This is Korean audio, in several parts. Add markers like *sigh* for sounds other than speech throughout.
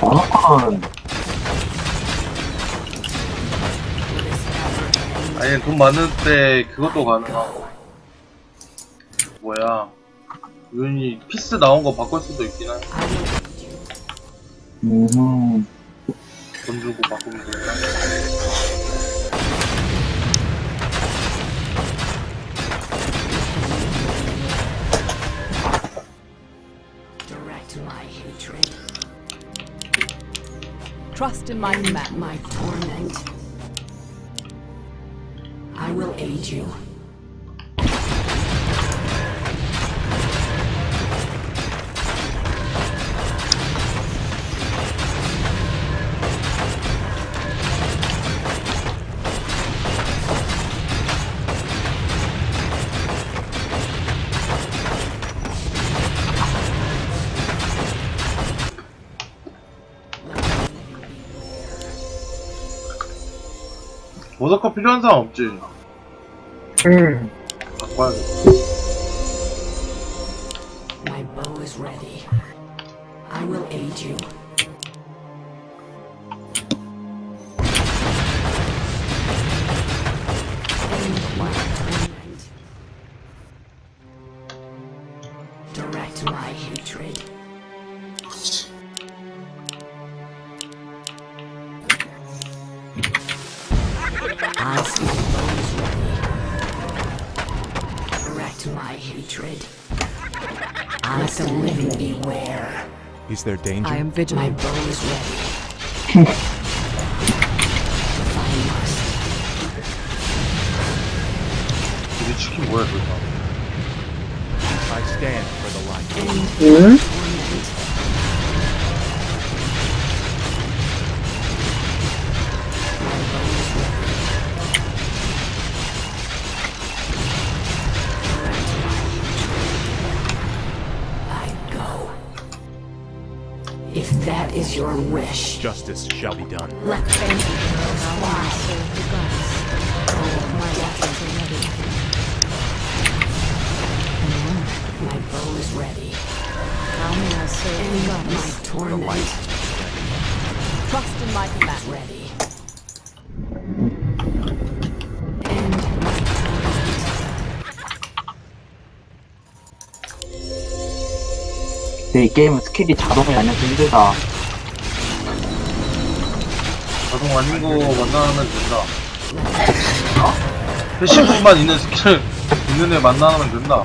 버너컨은 아니 돈 많을 때 그것도 가능하고. 뭐야. 유인이 피스 나온 거 바꿀 수도 있긴 한데. 음, 돈 주고 바꾸면 되니 Trust in my my, my torment. I will aid you. 버섯커 필요한 사람 없지? 음. 갖고 와야 The living beware. Is there danger? I am vigilant. My bow is ready. Did it work with I stand for the light. Mm -hmm. your wish, Justice shall be done. let fate fly. My bow is ready. How may I serve the End gods? my torment. Trust in my command. ready. End my 근데 이 게임은 스킬이 자동이 아니어서 힘들다. 자동 아닌 거 만나면 된다. 패시브만 있는 스킬 있는 애 만나면 된다.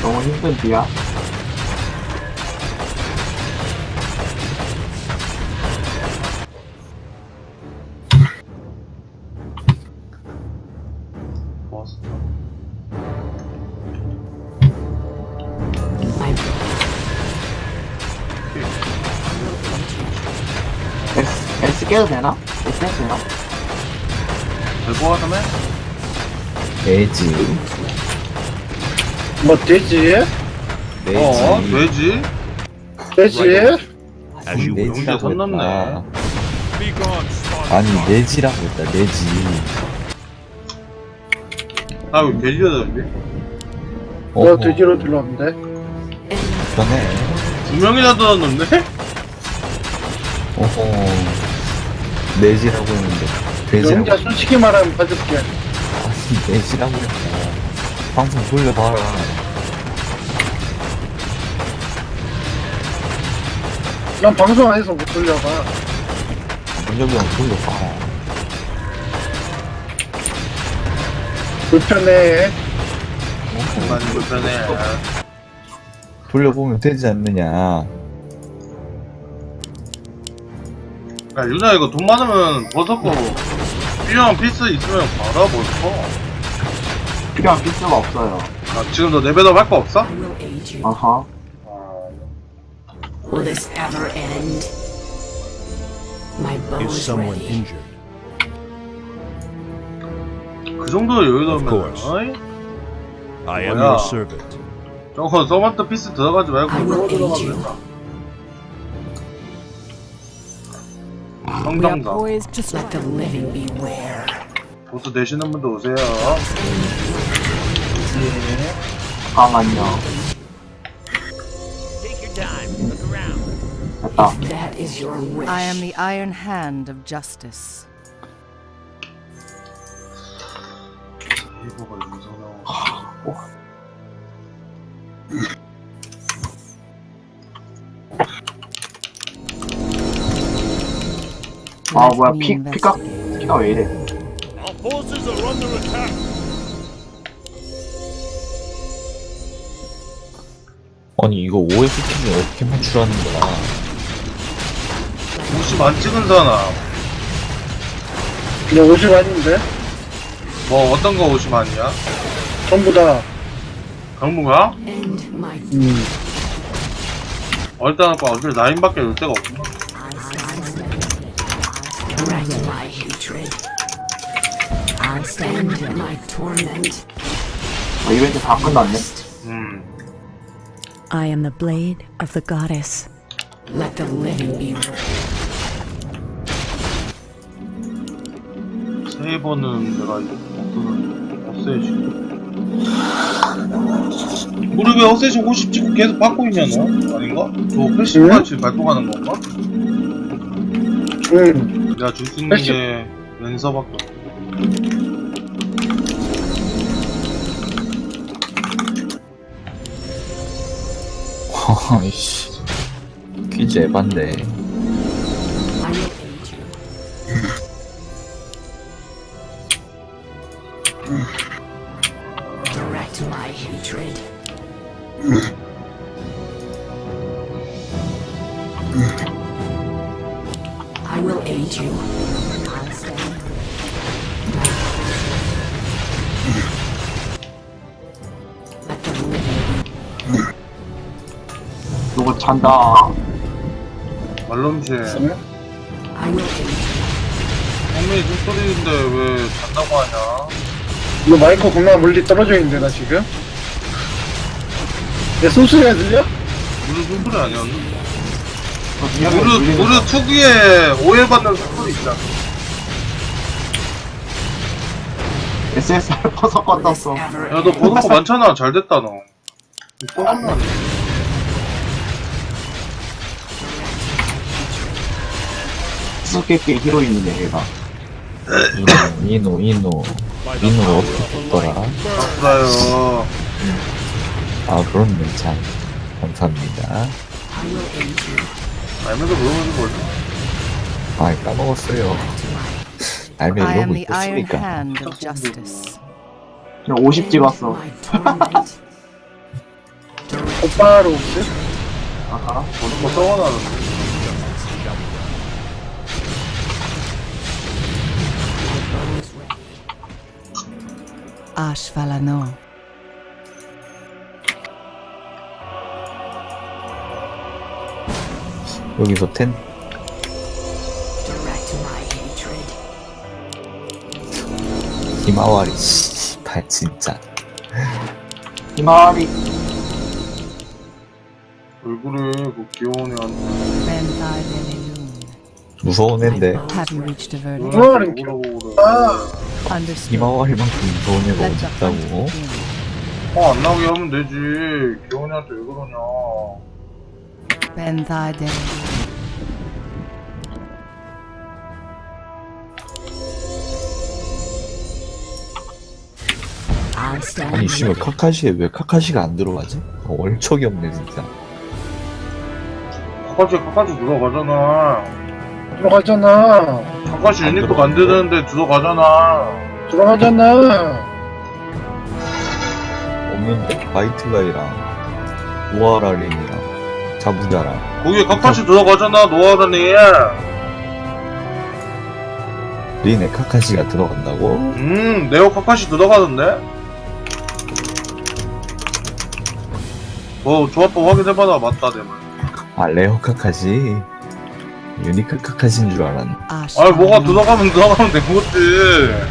너무 힘든 비야. 깨도 되나? 해도 되나? 될거 같으면 돼지. 뭐 되지? 어 돼지? 되지? will. 용재 선 넘네. 아니 내지라고 했다. 내지. 아 이거 너 어허. 돼지로 들어왔는데? 그러네. 두 명이나 들었는데? 어허 내지라고 했는데 돼지라고 솔직히 말하면 받을게. 아니 내지라고 했다 방송 돌려봐라 난 방송 안에서 못 돌려봐. 문정경 돌려봐 불편해. 많이 불편해 돌려보면 되지 않느냐 야 유나 이거 돈 많으면 버섯고 필요한 피스 있으면 받아 벌써 필요한 필수가 없어요. 아 지금 너 레벨업 할 거 없어? I will aid you. 어허. Will this ever end? My bow Is is someone ready. injured? 그 정도 여유로면 Of course. 어이? I am 뭐야? your servant. 저거 서먼트 피스 들어가지 말고 I will 이거 aid. 들어가면 We are 성당자 poised to Let the strike. living beware. 보스 되시는 분도 오세요 잠깐만요. Take your time. Look around. 이겼다. That is your wish. I am the iron hand of justice. 이거가 여기서 아 뭐야 피 피가 investigate. 피가 왜 이래? Our forces are under attack. 아니 이거 OST는 어떻게 맞추라는 거야 50 안 찍은 사람. 그냥 50 아닌데? 뭐 어떤 거 50 아니야? 전부 다. 강무가? End my 음. 일단 아까 어차피 라인밖에 올 데가 없구나. Direct my hatred. I stand in my torment. 아, 이벤트 다 끝났네. 음. I am the blade of the goddess. Let the living be 세 번은 내가 이거 없어는 없애지. 우리 왜 어세신 50 찍고 계속 받고 있냐 너? 아닌가? 너 패시브 같이 발동하는 건가? 음. 내가 줄 수 있는. 게 랜서밖에 없어. *laughs* 아이씨 퀴즈 에반데 will aid you. I stand. Let the living 누구 잔다. 말롬씨, 음. I will aid you. 형님이 숨소리인데 왜 잔다고 하냐? 이거 마이크 겁나 멀리 떨어져 있는데, 나 지금? 내 소스가 들려? 무슨 숨소리 아니었나? 그 냥 우르, 우르 특유의 오해받는 숨소리 있잖아. SSR 퍼석 껐다 써. 야, 너 보는 거 많잖아. 잘 됐다, 너. 뻔하네. 수수께끼 히로인이네 얘가. 이노 이노 이노 이노 어떻게 뽑더라 아프다요. 아 그렇네 참 감사합니다 알면서 물어보는 거지. 아 까먹었어요 알면 I am 이러고 the iron 있었으니까 hand of justice. 그냥 50 찍었어. 오빠로 혹시? 아하. 보는 거 썩어나는데. Ashvalano. 여기서 텐 Direct my hatred. 히마와리 씨발 진짜 희마리. 얼굴에 그 귀여운 애한테. 무서운 앤데? 희마와리 뭐라고 그래. 아. 히마와리만큼 무서운 애가 어딨다고 begin. 어, 안 나오게 하면 되지. 귀여운 애한테 왜 그러냐. Stand 아니 씨발 카카시에 왜 카카시가 안 들어가지? 어, 얼척이 없네 진짜 카카시, 카카시 들어가잖아. 들어가잖아. 카카시 안 유니크 들어가는데? 만드는데 들어가잖아. 들어가잖아. 없는데 바이트가이랑 우아라린 이랑 자부자랑 거기에 카카시 들어가잖아, 노아라니. 린에 카카시가 들어간다고? 음, 네오 카카시 들어가는데? 어, 조합법 확인해봐라. 맞다, 내 말. 아 레어 카카시 유니크 카카시인 줄 알았네 아니, 뭐가 Ashvalano. 들어가면 들어가면 된 거지.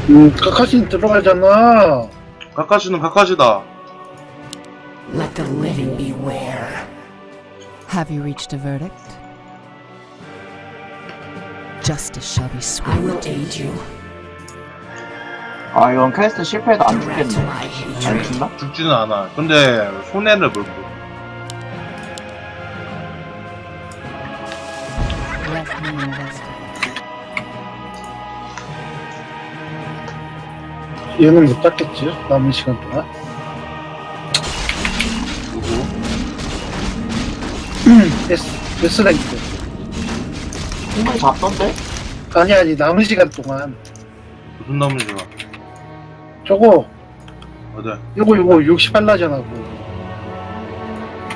음, 카카신 들어가잖아. 카카시는 카카시다. Let the living beware. Have you reached a verdict? Justice shall be I will swift. aid you. 아 이건 퀘스트 실패해도 안 Direct 죽겠네. my 안 hatred. 죽나? 죽지는 않아. 근데 손해를 볼 거. investigate. 얘는 못 잡겠지? 남은 시간 동안. S, S랭크. 충분히 잡던데? 아니, 아니, 남은 시간 동안. 무슨 나무 지가? 저거, 어디? 요거, 요거 68라잖아, 그거.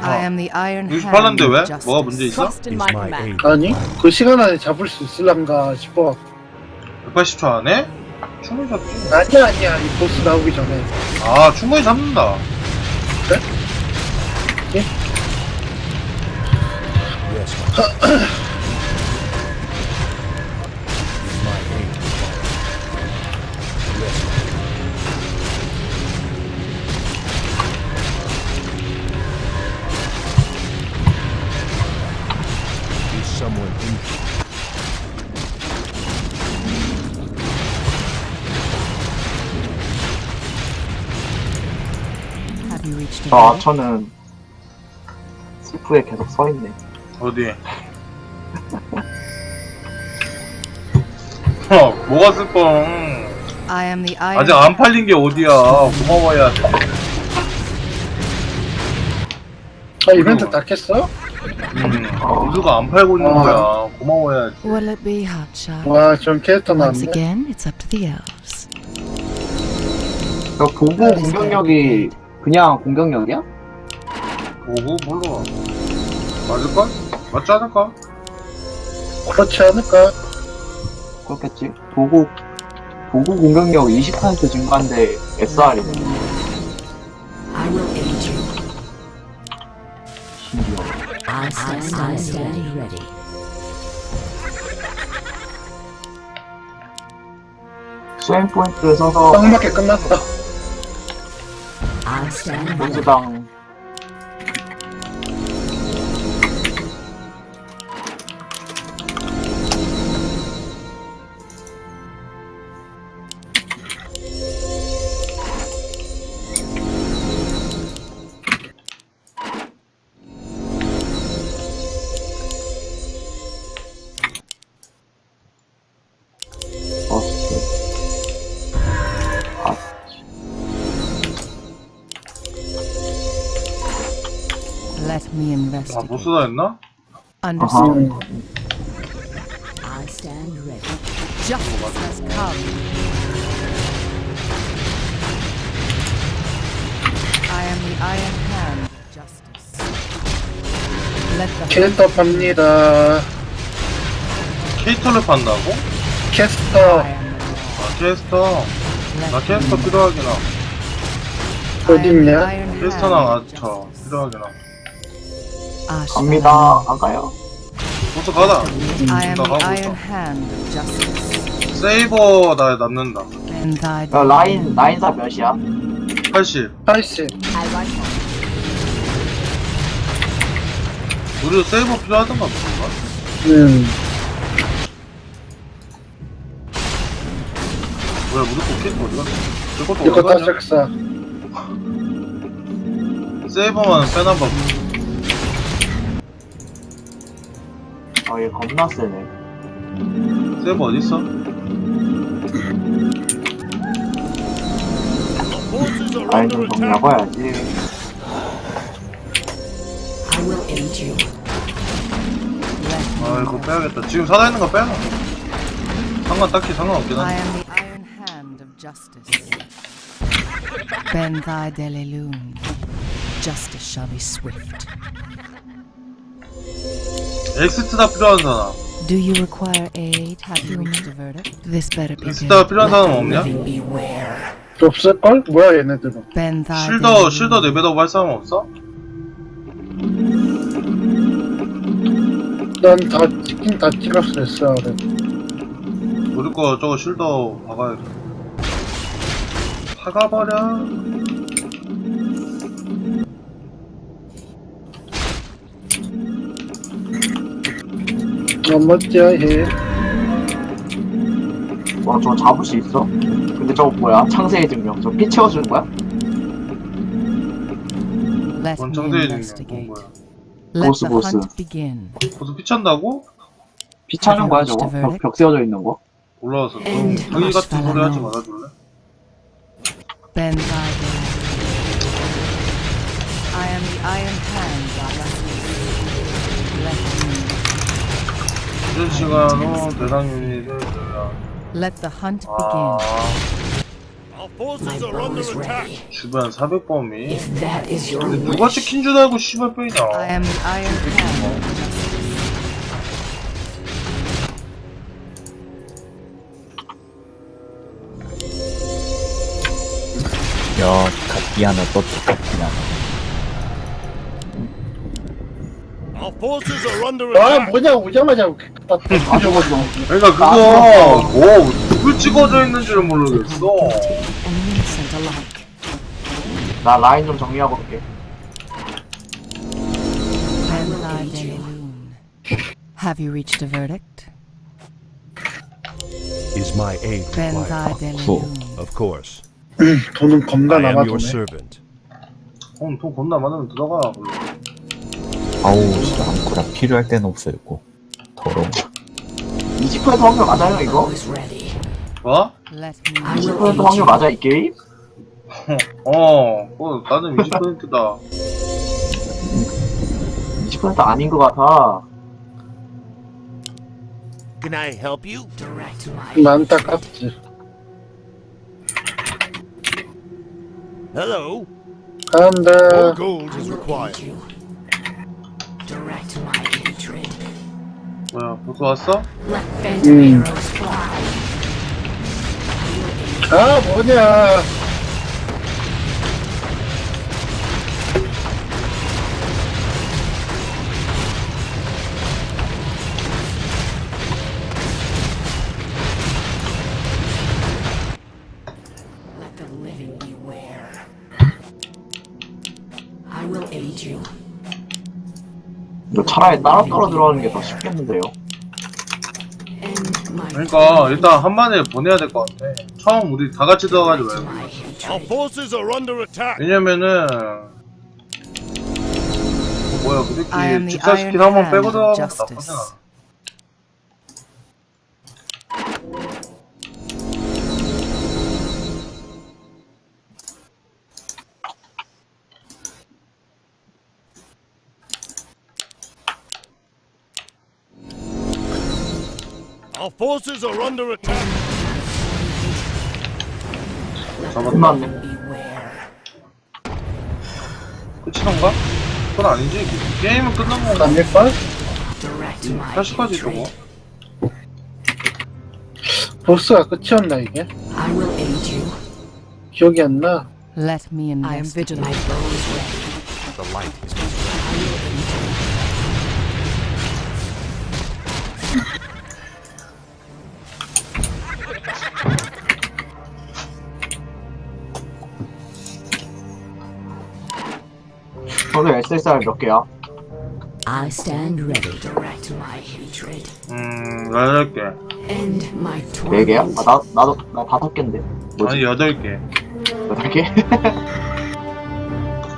I am the Iron Hand 68인데 왜? 뭐가 문제 있어? My. 아니, 그 시간 안에 잡을 수 있을란가 싶어. 180초 안에? 충분히 잡지. 아니야, 아니야, 이 보스 나오기 전에. 아, 충분히 잡는다. Have you reached a 저 verdict? 아처는 스프에 계속 서 있네. 어디? 어, 뭐가 슬퍼? I am the Iron 아직 안 팔린 게 어디야. 고마워야 돼. 아, 이벤트 다 깼어? 음, 모두가 안 팔고 있는 어. 거야. 고마워야지. Will it be Hotshot? 와, 전 캐릭터 Once 나왔네. again, it's up to the elves. 저 보고 공격력이 그냥 공격력이야? 보고 몰라. 맞을걸? 맞지 않을까? 그렇지 않을까? 그렇겠지. 보고 보고 공격력 20% 증가인데 SR이네. I will aid you. 신기해. I stand, I stand ready. 수행 포인트를 써서 딱 맞게 끝났다. I stand ready. 보스당 아, investigate. 보스다 했나? Understood. 음, I stand ready. Justice has come. I am the Iron Hand of justice. Let the 캐릭터 팝니다. 캐릭터를 판다고? 캐스터, I am the law. 아, 캐스터. Let 나 me 캐스터 필요하긴 함. 어딨냐? Iron 캐스터랑 Hand of 아처 justice. 필요하긴 함. Ash 갑니다. 안 가요? 보스 가다. I am 나 the 가고 Iron 있어. Hand of justice. 세이버 나 남는다. And thy 야, 라인 라인사 몇이야? 80. 80. 우리도 세이버 필요하던가 뭔가? 음, 뭐야 우리 거 캐릭터 어디 갔어? 이거 다 어디 갔냐? 세이버만 빼나 봐. 아, 얘 겁나 세네. 어디 있어? 라인 좀 you. 아 이거 빼야겠다. 지금 살아있는 거 빼놔. 상관 딱히 상관없긴 I 한데. am the Iron Hand of justice. Bend thy deliloon. Justice shall be swift. 엑스트다 필요한 사람. Do you require aid? Have you reached a verdict? This better be 엑스트다 good. 필요한 사람 없냐? 없을걸? 뭐야, 얘네들은. Bend thy 쉴더 deliloon. 쉴더 레벨업 할 사람 없어? 난 다 찍긴 다 찍었어, SR은. 우리 거 저거 쉴더 박아야겠다. 박아버려. 넘었지야, 해. 와, 저거 잡을 수 있어? 근데 저거 뭐야? 창세의 증명. 저 피 채워주는 거야? Let 뭔 청소해 주는 investigate. 거야? Let 보스, the 보스. hunt begin. 보스 피찬다고? 피 차는 거야 저거? 벽, 벽 세워져 있는 거? 올라와서 좀 And 자기 같은 소리 하지. 말아줄래? Ben thy Delalume. I am the Iron Hand Goddess. Let me, 이런 시간으로 대상 유닛을 줘야 let the hunt 아 begin. Is ready. 주변 400범위 If that is your 근데 누가 wish, 찍힌 줄 알고 씨발 I 빼냐 am the Iron Hand. 야, 갓기 하나 떴다, 갓기 하나. 아 뭐냐 오자마자 갖다 던져버리고 그러니까 그거 뭐 누굴 찍어져 있는지를 모르겠어 Guilty and innocent alike. 나 라인 좀 정리하고 올게. Have you reached a verdict? Is my aid Ben required? Of course. 돈은 겁나 I am your 남아도네 servant. 돈, 돈 겁나 많으면 들어가 아우, 진짜 아무거나 필요할 땐 없어였고. 더러워. 20% 확률 맞아요 이거? is. 뭐? Let me, I will 20% aid 확률 you. 맞아 이 게임? 어, 어 나는 20%다 20% 아닌 것 같아. Can I help you? Direct my 난 딱깝지 Hello. 가는데 gold I will my hatred. 뭐야 벌써 왔어? Let phantom Mm. arrows fly. 아 뭐냐 Let the living beware. I will aid you. 이거 차라리 따로 따로 들어가는 게 더 쉽겠는데요. 그러니까 일단 한 번에 보내야 될 것 같아 처음 우리 다 같이 들어가지 말고 my hatred. forces are under attack. 왜냐면은 어, 뭐야 그 I am 새끼 the Iron 스킬 한 번 Hand 빼고 of 들어가면 Justice. 나쁘잖아 Our forces are under attack. 잡았다 끝났네. Beware. 끝이던가? 그건 아니지 게임은 끝난 건가? 아닐걸? 다시까지 저거. 보스가 끝이었나 이게? I will aid you. 기억이 안 나 let me I am investigate. Vigilant. The light is 저도 SSR 몇 개야? I stand ready. Direct my hatred. 음 8개 End my 네 개야? torment. 아, 나, 나도, 나 다섯 개인데. 아니 뭐지? 8개 여덟 개? *laughs*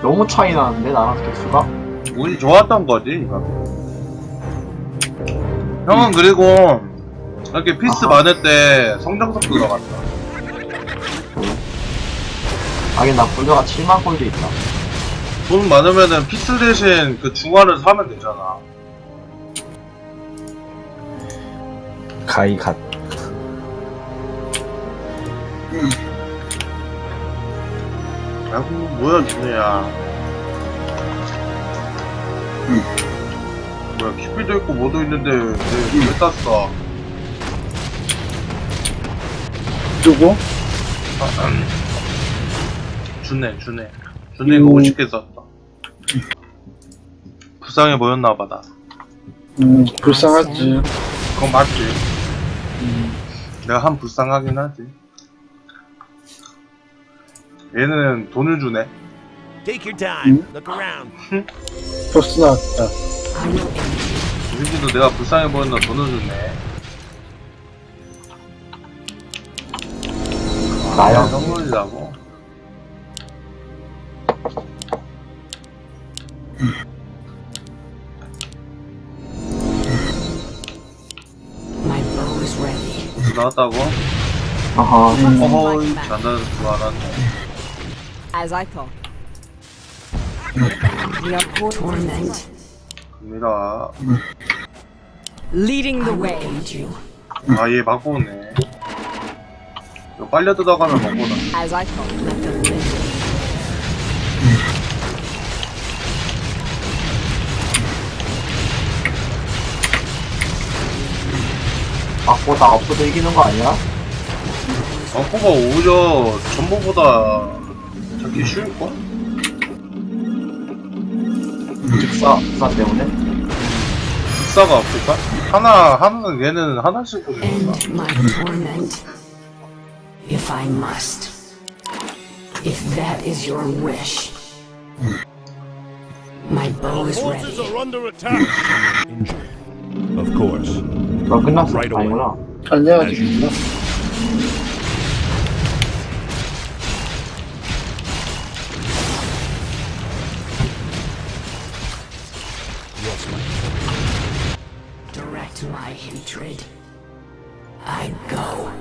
너무 차이 나는데, 나랑 개수가? 운이 좋았던 거지 이거 형은 그리고 이렇게 피스 아하. 많을 때 성장석 들어갔다 하긴 나 불교가 7만 골드 있다. 돈 많으면은 피스 대신 그 중화를 사면 되잖아 가이 갓. 아이고 뭐야 준혜야 뭐야 키피도 있고 뭐도 있는데 왜, 왜 땄어 누구? 준혜 준혜 준혜가 음. 50개 썼다 불쌍해 보였나봐 나음 불쌍하지 그건 맞지 내가 한 불쌍하긴 하지 얘는 돈을 주네 Take your time. Hmm? Look around. 보스 나왔다. 우리도 내가 불쌍해 보였나 돈을 주네 나요? 선물이라고 나왔다고? 아하. 어허이 잔다는 줄 알았네 As I thought. We are poor Torment. 갑니다 leading the way. aid you. 아얘 막보네 이거 빨려 뜯어가면 막보다 As I thought. 막보다 업보도 이기는 거 아니야? 막보가 오히려 전부보다 잡기 쉬울걸? 즉사, 즉사 때문에? 빅사가 없을까? 하나 하나는 얘는 하나씩 보니까 end my torment. If I must. If that is your wish. My bow is ready. Injured. Of course. 너 끝났어. Right away. 다행이구나. 달려가지고. Direct my hatred. I go.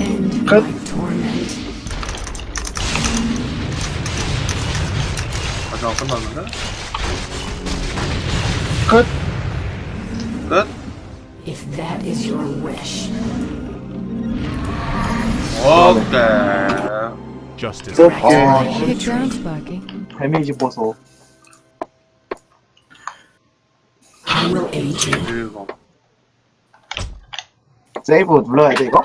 End Cut. my torment. 마지막 끝났는데? 끝. 끝? If that is your wish. 오케이 Justice. 그렇게. 아, Get down, Sparky. 데미지 보소. I will aid you. 일곱 세이브 눌러야 돼, 이거?